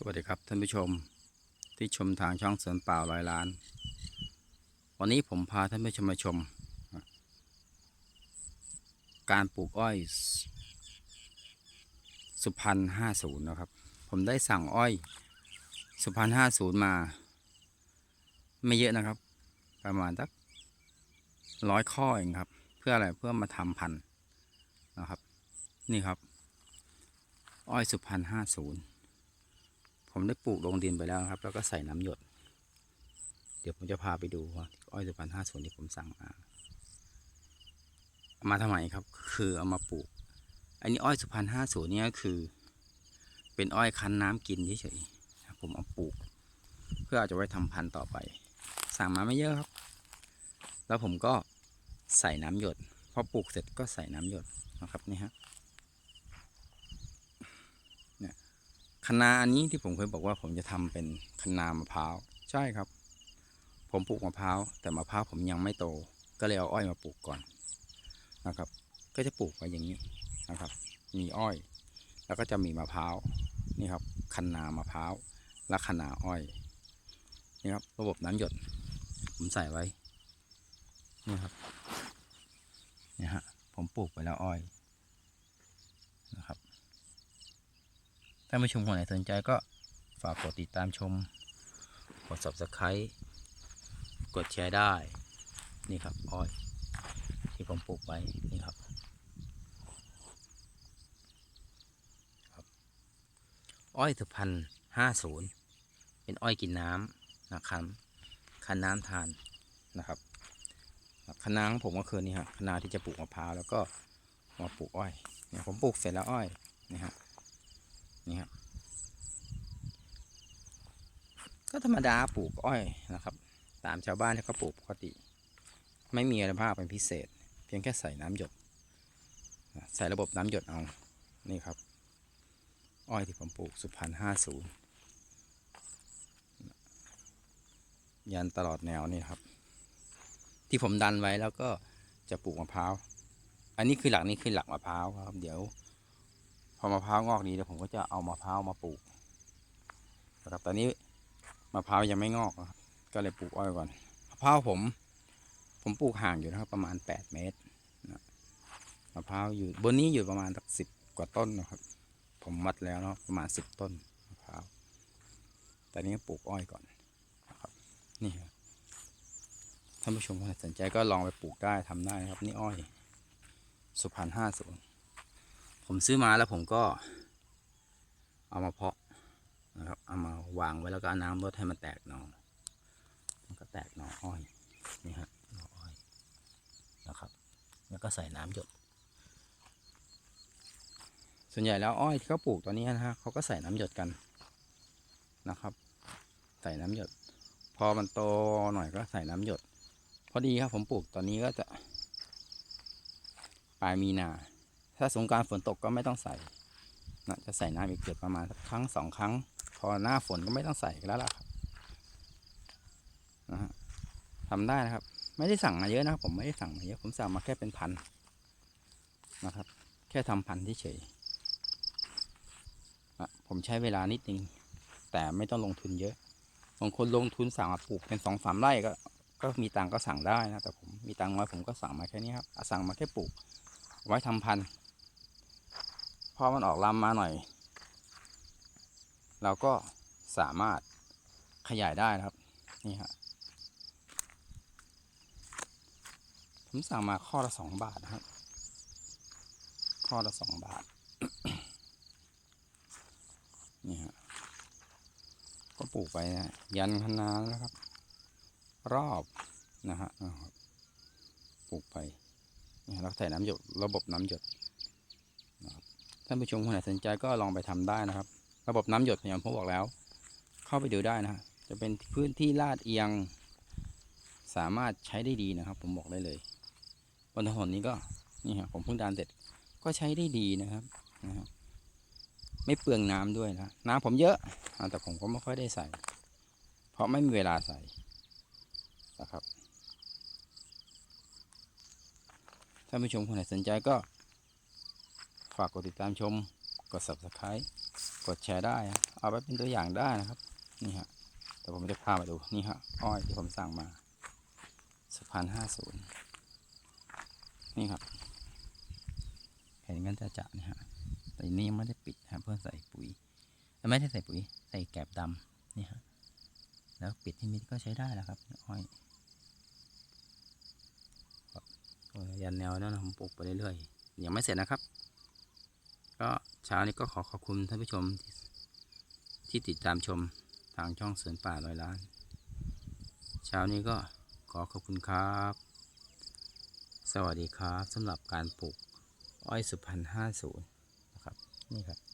สวัสดีครับท่านผู้ชมที่ชมทางช่องสวนป่าร้อยล้าน วันนี้ผมพาท่านผู้ชมมาชม การปลูกอ้อย สุพรรณห้าศูนย์นะครับ ผมได้สั่งอ้อย สุพรรณห้าศูนย์มา ไม่เยอะนะครับ ประมาณสักร้อยข้อเองครับ เพื่ออะไรเพื่อมาทำพันธุ์นะครับ นี่ครับ อ้อยสุพรรณห้าศูนย์ ผมได้ปลูกลงดินไปแล้วครับ แล้วก็ใส่น้ำหยด เดี๋ยวผมจะพาไปดูว่าอ้อยสุพรรณห้าศูนที่ผมสั่งมาเอามาทำไมครับ คือเอามาปลูก อันนี้อ้อยสุพรรณห้าศูนนี่ยคือ เป็นอ้อยคั้นน้ำกินเฉยๆผมเอาปลูก เพื่อเอาจะไว้ทำพันธุ์ต่อไป สั่งมาไม่เยอะครับ แล้วผมก็ใส่น้ำหยดพอปลูกเสร็จก็ใส่น้ำหยดนะครับนี่ฮะ คะนาอันนี้ที่ผมเคยบอกว่าผมจะทำเป็นคะนามะพร้าวใช่ครับ ผมปลูกมะพร้าวแต่มะพร้าวผมยังไม่โต ก็เลยเอาอ้อยมาปลูกก่อนนะครับ ก็จะปลูกไว้อย่างนี้นะครับ มีอ้อย แล้วก็จะมีมะพร้าวนี่ครับคะนามะพร้าวและคะนาอ้อยนี่ครับ ระบบน้ำหยด ผมใส่ไว้นี่ครับนี่ฮะผมปลูกไปแล้วอ้อยนะครับ ถ้าไม่ชมคนไหนสนใจก็ฝากกดติดตามชม กด subscribe กดแชร์ได้ นี่ครับอ้อยที่ผมปลูกไว้นี่ครับอ้อยสุพรรณห้าศูนย์เป็นอ้อยกินน้ำนะครับคันน้ำทานนะครับคะนาของผมก็คือนี่ฮะคะนาที่จะปลูกมะพร้าวแล้วก็มาปลูกอ้อยเนี่ยผมปลูกเสร็จแล้วอ้อยนี่ฮะ นี่ครับก็ธรรมดาปลูกอ้อยนะครับ ตามชาวบ้านที่เขาปลูกปกติ ไม่มีอะไรมากเป็นพิเศษ เพียงแค่ใส่น้ำหยด ใส่ระบบน้ำหยดเอา นี่ครับ อ้อยที่ผมปลูกสุพรรณห้าศูนย์ยันตลอดแนวนี่ครับ ที่ผมดันไว้แล้วก็จะปลูกมะพร้าว อันนี้คือหลักนี้คือหลักมะพร้าวครับ เดี๋ยว พอมะพร้าวงอกดีเดี๋ยวผมก็จะเอามะพร้าวมาปลูกนะครับตอนนี้มะพร้าวยังไม่งอกนะครับก็เลยปลูกอ้อยก่อนมะพร้าวผม ผมปลูกห่างอยู่นะครับ ประมาณแปดเมตรนะมะพร้าวอยู่บนนี้อยู่ประมาณสักสิบกว่าต้นนะครับ ผมมัดแล้วเนาะประมาณสิบต้นมะพร้าวแต่นี้ปลูกอ้อยก่อนนะครับนี่ครับท่านผู้ชมท่าสนใจก็ลองไปปลูกได้ทำได้นะครับ นี่อ้อย สุพรรณห้าศูนย์ ผมซื้อมาแล้วผมก็ เอามาเพาะนะครับ เอามาวางไว้แล้วก็น้ำรดให้มันแตกหนอมันก็แตกหนออ้อยนี่ฮะหนออ้อยนะครับ แล้วก็ใส่น้ำหยด ส่วนใหญ่แล้วอ้อยที่เขาปลูกตอนนี้นะฮะเขาก็ใส่น้ำหยดกันนะครับ ใส่น้ำหยด พอมันโตหน่อยก็ใส่น้ำหยด พอดีครับผมปลูกตอนนี้ก็จะปลายมีนา ถ้าสงการฝนตกก็ไม่ต้องใส่นะจะใส่น้ำอีกเกือบประมาณครั้งสองครั้ง พอหน้าฝนก็ไม่ต้องใส่แล้วล่ะครับนะฮะทำได้นะครับ ไม่ได้สั่งมาเยอะนะครับผมไม่ได้สั่งมาเยอะผมสั่งมาแค่เป็นพันนะครับ แค่ทำพันที่เฉยๆอะผมใช้เวลานิดนึงแต่ไม่ต้องลงทุนเยอะบางคนลงทุนสั่งมาปลูกเป็นสองสามไร่ก็ก็มีตังก็สั่งได้นะแต่ผมมีตังน้อยผมก็สั่งมาแค่นี้ครับสั่งมาแค่ปลูก ไว้ทำพันธุ์ พอมันออกลำมาหน่อย เราก็สามารถขยายได้นะครับ นี่ฮะผมสั่งมาข้อละสองบาทนะครับ ข้อละสองบาท นี่ฮะ ก็ปลูกไปนะยันคะนาแล้วครับ รอบนะฮะปลูกไปนี่เราใส่น้ำหยดระบบน้ำหยดนะครับ ท่านผู้ชมคนไหนสนใจก็ลองไปทำได้นะครับ ระบบน้ำหยดอย่างผมบอกแล้ว เข้าไปดูได้นะฮะจะเป็นพื้นที่ลาดเอียง สามารถใช้ได้ดีนะครับ ผมบอกได้เลยบนถนนนี้ก็นี่ฮะผมเพิ่งดานเสร็จก็ใช้ได้ดีนะครับนะฮะไม่เปลืองน้ำด้วยนะน้ำผมเยอะแต่ผมก็ไม่ค่อยได้ใส่ เพราะไม่มีเวลาใส่นะครับท่านผู้ชมคนไหนสนใจก็ ฝากกดติดตามชม กด subscribe กดแชร์ได้ เอาไปเป็นตัวอย่างได้นะครับ นี่ฮะเดี๋ยวผมจะพามาดู นี่ฮะ อ้อยที่ผมสั่งมาสพันห้าศูนย์นี่ครับ เห็นกันจะจะนี่ฮะ แต่อันนี้ยังไม่ได้ปิดนะเพื่อใส่ปุ๋ย ไม่ได้ใส่ปุ๋ย ใส่แกลบดำนี่ฮะ แล้วปิดที่มิดก็ใช้ได้แล้วครับอ้อยยันแนวนั่นนะผมปลูกไปเรื่อยๆ ยังไม่เสร็จนะครับ ก็เช้านี้ก็ขอขอบคุณท่านผู้ชมที่ที่ติดตามชมทางช่องเสรินป่าร้อยล้าน เช้านี้ก็ขอขอบคุณครับ สวัสดีครับสำหรับการปลูกอ้อยสุพรรณห้าศูนย์นะครับ นี่ครับ